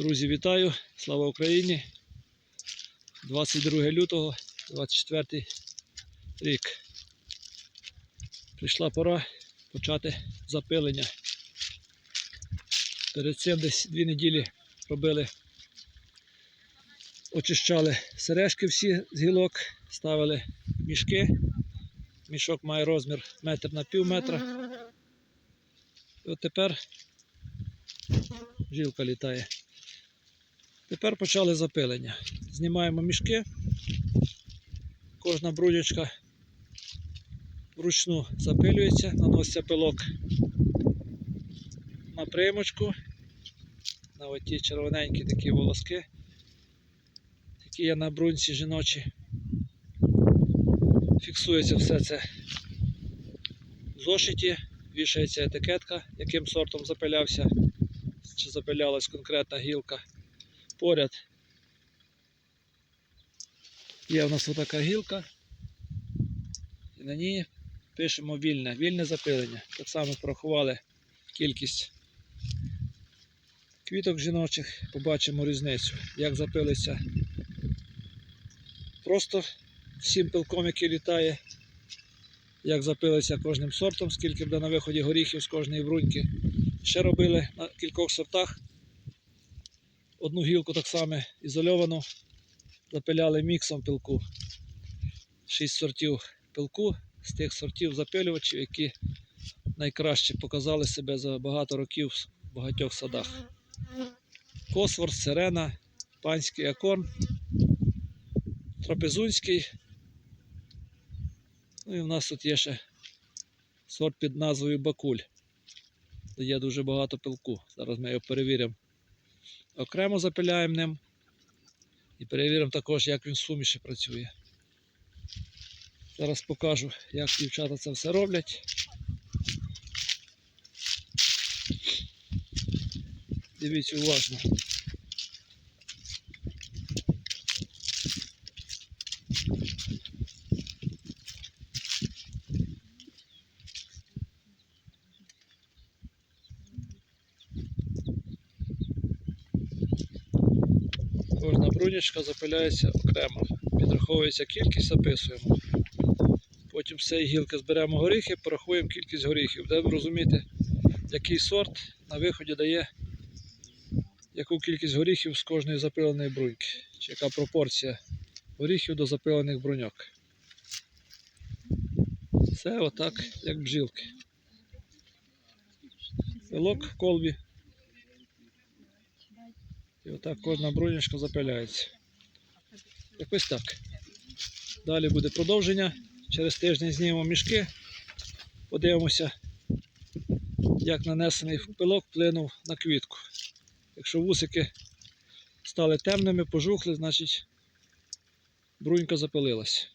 Друзі, вітаю! Слава Україні! 22 лютого, 24 рік. Прийшла пора почати запилення. Перед цим десь дві неділі робили, очищали сережки всі з гілок, ставили мішки. Мішок має розмір метр на пів метра. І от тепер жилка літає. Тепер почали запилення. Знімаємо мішки. Кожна брудячка вручну запилюється, наноситься пилок на примочку, на оті червоненькі такі волоски, які є на брунці жіночі. Фіксується все це в зошиті, вішається етикетка, яким сортом запилявся, чи запилялась конкретна гілка. Поряд є в нас отака гілка, і на ній пишемо вільне, вільне запилення. Так само порахували кількість квіток жіночих, побачимо різницю, як запилиться просто всім пилком, який літає, як запилиться кожним сортом, скільки буде на виході горіхів з кожної бруньки. Ще робили на кількох сортах. Одну гілку так само ізольовану запиляли міксом пилку. Шість сортів пилку з тих сортів запилювачів, які найкраще показали себе за багато років в багатьох садах. Косвор, сирена, панський акорн, трапезунський. Ну і в нас тут є ще сорт під назвою Бакуль. Дає дуже багато пилку. Зараз ми його перевіримо. Окремо запиляємо ним. І перевіримо також, як він суміші працює. Зараз покажу, як дівчата це все роблять. Дивіться уважно. Кожна брунячка запиляється окремо. Підраховується кількість, записуємо. Потім з цієї гілки зберемо горіхи, порахуємо кількість горіхів. Будемо розуміти, який сорт на виході дає яку кількість горіхів з кожної запиленої бруньки. Чи яка пропорція горіхів до запилених бруньок. Все отак, як бджілки. Пилок в колбі. І отак кожна брунячка запиляється. Якось так. Далі буде продовження. Через тиждень знімемо мішки. Подивимося, як нанесений пилок вплинув на квітку. Якщо вусики стали темними, пожухли, значить брунька запилилась.